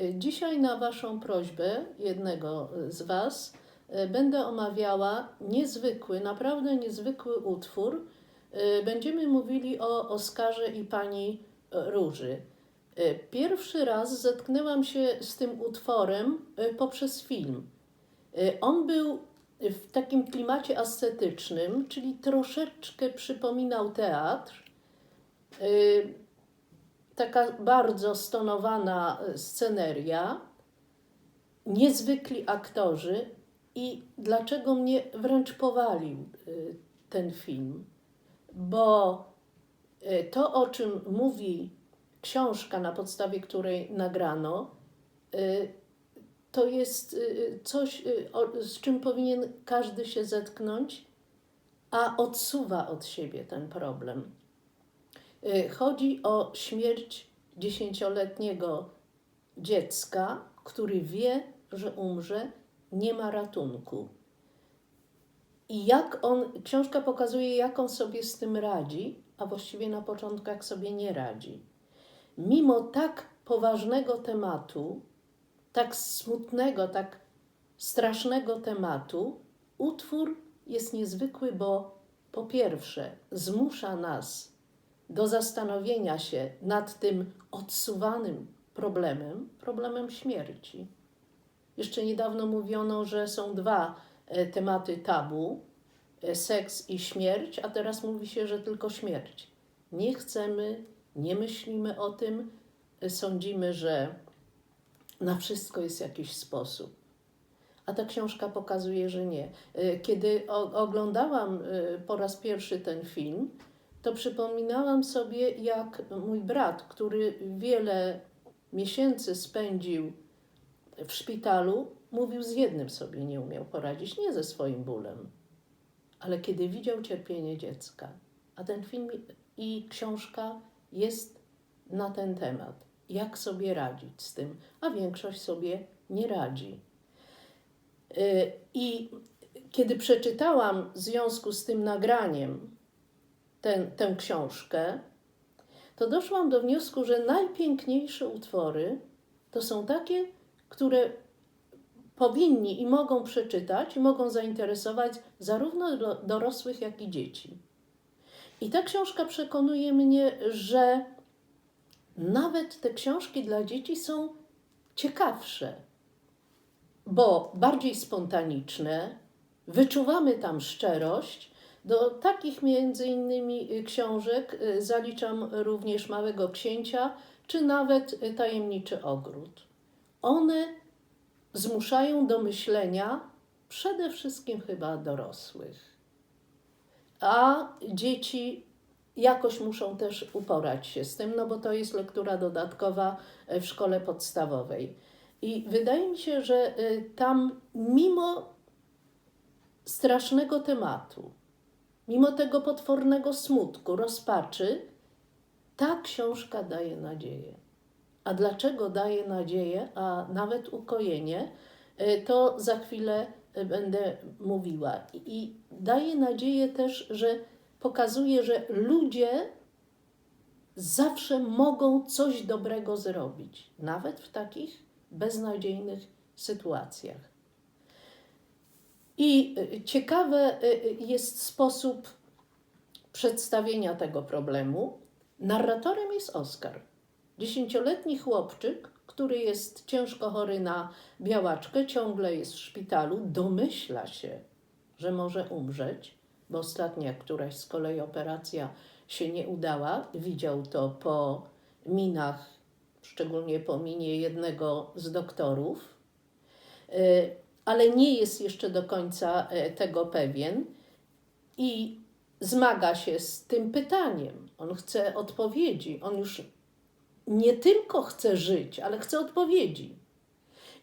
Y, Dzisiaj na Waszą prośbę jednego z Was y, będę omawiała niezwykły, naprawdę niezwykły utwór. Y, Będziemy mówili o Oskarze i pani Róży. Y, Pierwszy raz zetknęłam się z tym utworem y, poprzez film. Y, On był w takim klimacie ascetycznym, czyli troszeczkę przypominał teatr. Taka bardzo stonowana y, sceneria, niezwykli aktorzy i dlaczego mnie wręcz powalił y, ten film? Bo y, to, o czym mówi książka, na podstawie której nagrano, to jest coś, z czym powinien każdy się zetknąć, a odsuwa od siebie ten problem. Y, Chodzi o śmierć dziesięcioletniego dziecka, który wie, że umrze, nie ma ratunku. I jak on, książka pokazuje, jak on sobie z tym radzi, a właściwie na początku, jak sobie nie radzi. Mimo tak poważnego tematu, tak smutnego, tak strasznego tematu, utwór jest niezwykły, bo po pierwsze zmusza nas do zastanowienia się nad tym odsuwanym problemem, problemem śmierci. Jeszcze niedawno mówiono, że są dwa e, tematy tabu: e, seks i śmierć, a teraz mówi się, że tylko śmierć. Nie chcemy, nie myślimy o tym, e, sądzimy, że na wszystko jest jakiś sposób. A ta książka pokazuje, że nie. Kiedy oglądałam po raz pierwszy ten film, to przypominałam sobie, jak mój brat, który wiele miesięcy spędził w szpitalu, mówił, z jednym sobie nie umiał poradzić, nie ze swoim bólem, ale kiedy widział cierpienie dziecka. A ten film i książka jest na ten temat. Jak sobie radzić z tym, a większość sobie nie radzi. Y, I kiedy przeczytałam w związku z tym nagraniem tę, tę książkę, to doszłam do wniosku, że najpiękniejsze utwory to są takie, które powinni i mogą przeczytać, i mogą zainteresować zarówno do- dorosłych, jak i dzieci. I ta książka przekonuje mnie, że nawet te książki dla dzieci są ciekawsze, bo bardziej spontaniczne, wyczuwamy tam szczerość. Do takich między innymi y, książek y, zaliczam również Małego Księcia, czy nawet y, Tajemniczy Ogród. One zmuszają do myślenia przede wszystkim chyba dorosłych. A dzieci jakoś muszą też uporać się z tym, no bo to jest lektura dodatkowa w szkole podstawowej. I wydaje mi się, że tam mimo strasznego tematu, mimo tego potwornego smutku, rozpaczy, ta książka daje nadzieję. A dlaczego daje nadzieję, a nawet ukojenie, y, to za chwilę y, będę mówiła. I daje nadzieję też, że pokazuje, że ludzie zawsze mogą coś dobrego zrobić, nawet w takich beznadziejnych sytuacjach. I y, ciekawy jest sposób przedstawienia tego problemu. Narratorem jest Oskar. Dziesięcioletni chłopczyk, który jest ciężko chory na białaczkę, ciągle jest w szpitalu, domyśla się, że może umrzeć, bo ostatnia któraś z kolei operacja się nie udała. Widział to po minach, szczególnie po minie jednego z doktorów, Y, ale nie jest jeszcze do końca y, tego pewien i zmaga się z tym pytaniem. On chce odpowiedzi. On już nie tylko chce żyć, ale chce odpowiedzi.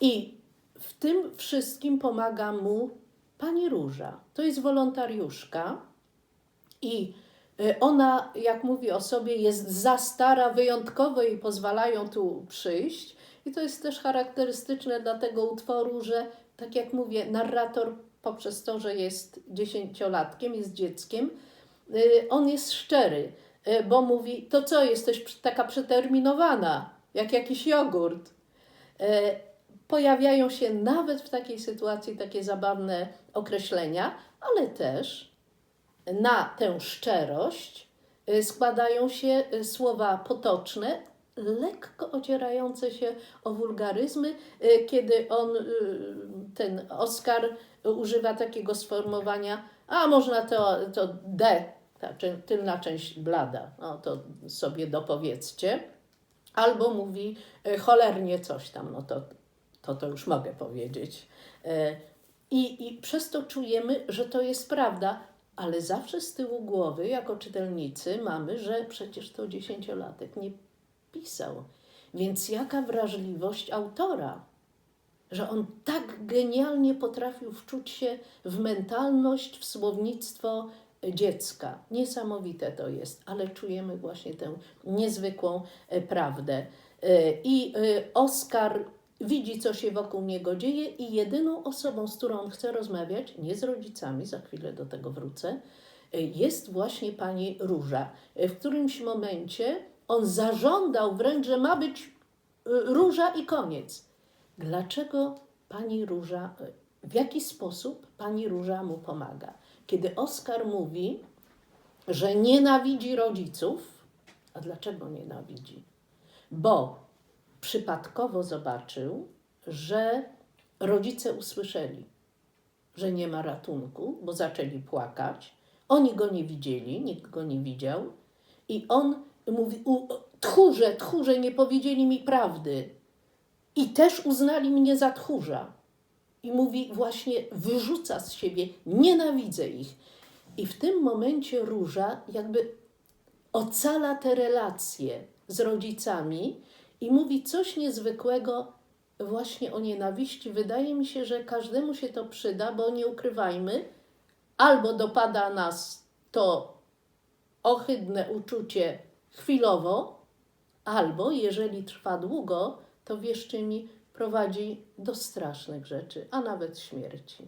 I w tym wszystkim pomaga mu pani Róża. To jest wolontariuszka i y, ona, jak mówi o sobie, jest za stara, wyjątkowo jej pozwalają tu przyjść. I to jest też charakterystyczne dla tego utworu, że tak jak mówię, narrator poprzez to, że jest dziesięciolatkiem, jest dzieckiem, y, on jest szczery, y, bo mówi, to co, jesteś taka przeterminowana, jak jakiś jogurt. e, pojawiają się nawet w takiej sytuacji takie zabawne określenia, ale też na tę szczerość składają się słowa potoczne, lekko ocierające się o wulgaryzmy, e, kiedy on, e, ten Oskar, używa takiego sformułowania, a można to, to D, ta tylna część blada, no to sobie dopowiedzcie, albo mówi e, cholernie coś tam, no to to, to już mogę powiedzieć. I, I przez to czujemy, że to jest prawda, ale zawsze z tyłu głowy, jako czytelnicy, mamy, że przecież to dziesięciolatek nie pisał. Więc jaka wrażliwość autora, że on tak genialnie potrafił wczuć się w mentalność, w słownictwo dziecka. Niesamowite to jest, ale czujemy właśnie tę niezwykłą e, prawdę. E, I e, Oskar widzi, co się wokół niego dzieje, i jedyną osobą, z którą on chce rozmawiać, nie z rodzicami, za chwilę do tego wrócę, jest właśnie pani Róża. W którymś momencie on zażądał wręcz, że ma być e, Róża i koniec. Dlaczego pani Róża, e, w jaki sposób pani Róża mu pomaga? Kiedy Oskar mówi, że nienawidzi rodziców, a dlaczego nienawidzi? Bo przypadkowo zobaczył, że rodzice usłyszeli, że nie ma ratunku, bo zaczęli płakać. Oni go nie widzieli, nikt go nie widział. I on mówi: u, Tchórze, tchórze, nie powiedzieli mi prawdy. I też uznali mnie za tchórza. I mówi właśnie, wyrzuca z siebie, nienawidzę ich. I w tym momencie Róża jakby ocala te relacje z rodzicami i mówi coś niezwykłego właśnie o nienawiści. Wydaje mi się, że każdemu się to przyda, bo nie ukrywajmy, albo dopada nas to ohydne uczucie chwilowo, albo jeżeli trwa długo, to wierzcie mi, prowadzi do strasznych rzeczy, a nawet śmierci.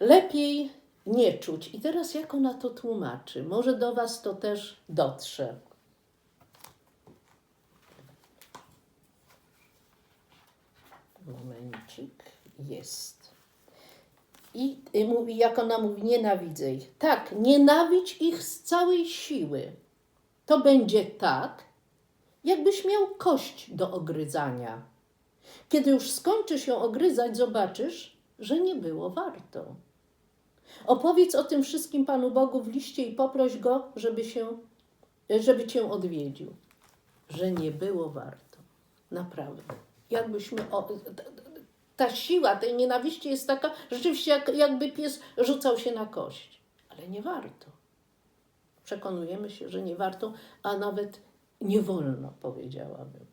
Lepiej nie czuć. I teraz jak ona to tłumaczy? Może do Was to też dotrze. Momencik, jest. I y, mówi, jak ona mówi, nienawidzę ich. Tak, nienawidź ich z całej siły. To będzie tak, jakbyś miał kość do ogryzania. Kiedy już skończysz ją ogryzać, zobaczysz, że nie było warto. Opowiedz o tym wszystkim Panu Bogu w liście i poproś Go, żeby, się, żeby Cię odwiedził. Że nie było warto. Naprawdę. Jakbyśmy... O, ta, ta siła tej nienawiści jest taka, rzeczywiście jak, jakby pies rzucał się na kość. Ale nie warto. Przekonujemy się, że nie warto, a nawet nie wolno, powiedziałabym.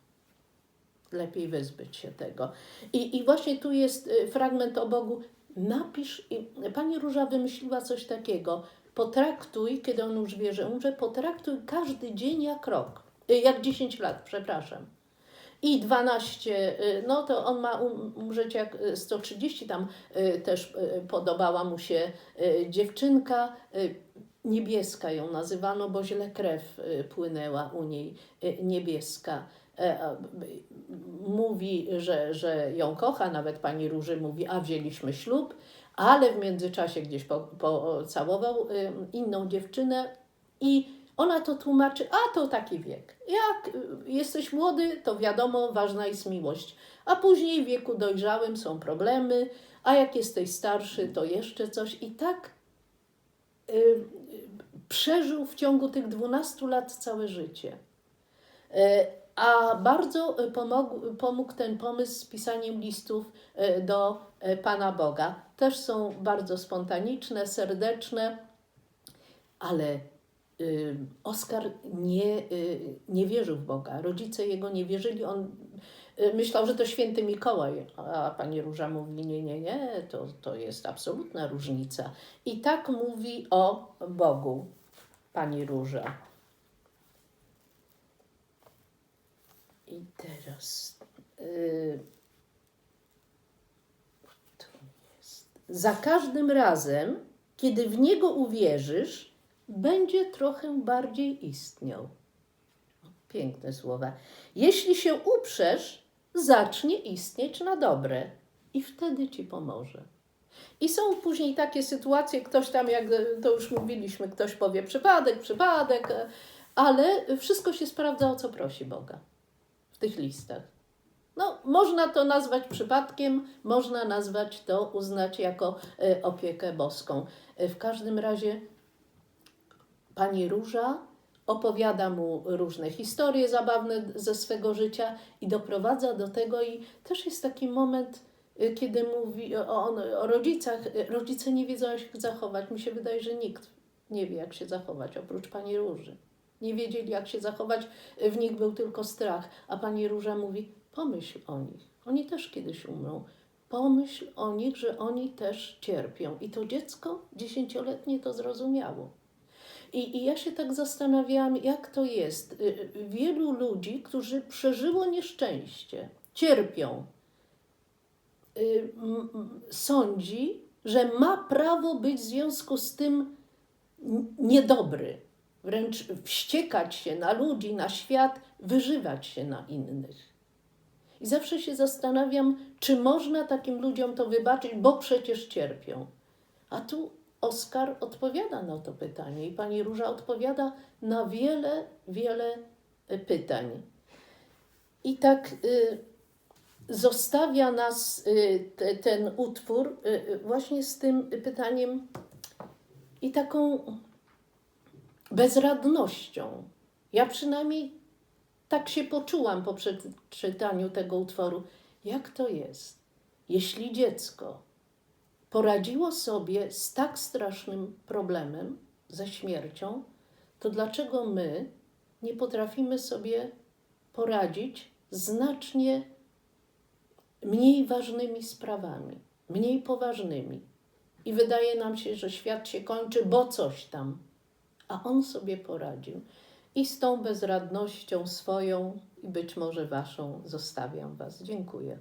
Lepiej wyzbyć się tego. I, i właśnie tu jest y, fragment o Bogu. Napisz, i pani Róża wymyśliła coś takiego. Potraktuj, kiedy on już wie, że umrze, potraktuj każdy dzień jak rok. Y, Jak 10 lat, przepraszam. I 12, y, no to on ma um- umrzeć jak y, 130, tam też podobała mu się dziewczynka, niebieska ją nazywano, bo źle krew y, płynęła u niej, y, niebieska. E, Mówi, że, że ją kocha, nawet pani Róży mówi, a wzięliśmy ślub, ale w międzyczasie gdzieś po- pocałował y, inną dziewczynę i ona to tłumaczy, a to taki wiek. Jak jesteś młody, to wiadomo, ważna jest miłość. A później w wieku dojrzałym są problemy, a jak jesteś starszy, to jeszcze coś. I tak przeżył w ciągu tych 12 lat całe życie. Y, A bardzo y, pomógł, pomógł ten pomysł z pisaniem listów y, do y, Pana Boga. Też są bardzo spontaniczne, serdeczne, ale y, Oskar nie, y, nie wierzył w Boga. Rodzice jego nie wierzyli. On y, myślał, że to święty Mikołaj, a pani Róża mówi: Nie, nie, nie, to, to jest absolutna różnica. I tak mówi o Bogu pani Róża. I teraz. y, tu jest. Za każdym razem, kiedy w niego uwierzysz, będzie trochę bardziej istniał. Piękne słowa. Jeśli się uprzesz, zacznie istnieć na dobre i wtedy ci pomoże. I są później takie sytuacje, ktoś tam, jak to już mówiliśmy, ktoś powie przypadek, przypadek, ale wszystko się sprawdza, o co prosi Boga w tych listach. No, można to nazwać przypadkiem, można nazwać to, uznać jako e, opiekę boską. E, W każdym razie pani Róża opowiada mu różne historie zabawne ze swego życia i doprowadza do tego i też jest taki moment, y, kiedy mówi o, o rodzicach. Y, Rodzice nie wiedzą, jak się zachować. Mi się wydaje, że nikt nie wie, jak się zachować, oprócz pani Róży. Nie wiedzieli, jak się zachować, y, w nich był tylko strach. A pani Róża mówi, pomyśl o nich. Oni też kiedyś umrą. Pomyśl o nich, że oni też cierpią. I to dziecko dziesięcioletnie to zrozumiało. I, I ja się tak zastanawiałam, jak to jest. Y, y, Wielu ludzi, którzy przeżyło nieszczęście, cierpią, y, sądzi, że ma prawo być w związku z tym niedobry, wręcz wściekać się na ludzi, na świat, wyżywać się na innych. I zawsze się zastanawiam, czy można takim ludziom to wybaczyć, bo przecież cierpią. A tu Oskar odpowiada na to pytanie i pani Róża odpowiada na wiele, wiele y, pytań. I tak y, zostawia nas y, te, ten utwór y, y, właśnie z tym pytaniem i taką bezradnością. Ja przynajmniej tak się poczułam po przeczytaniu tego utworu. Jak to jest, jeśli dziecko poradziło sobie z tak strasznym problemem, ze śmiercią, to dlaczego my nie potrafimy sobie poradzić znacznie mniej ważnymi sprawami, mniej poważnymi? I wydaje nam się, że świat się kończy, bo coś tam, a on sobie poradził. I z tą bezradnością swoją i być może waszą zostawiam was. Dziękuję.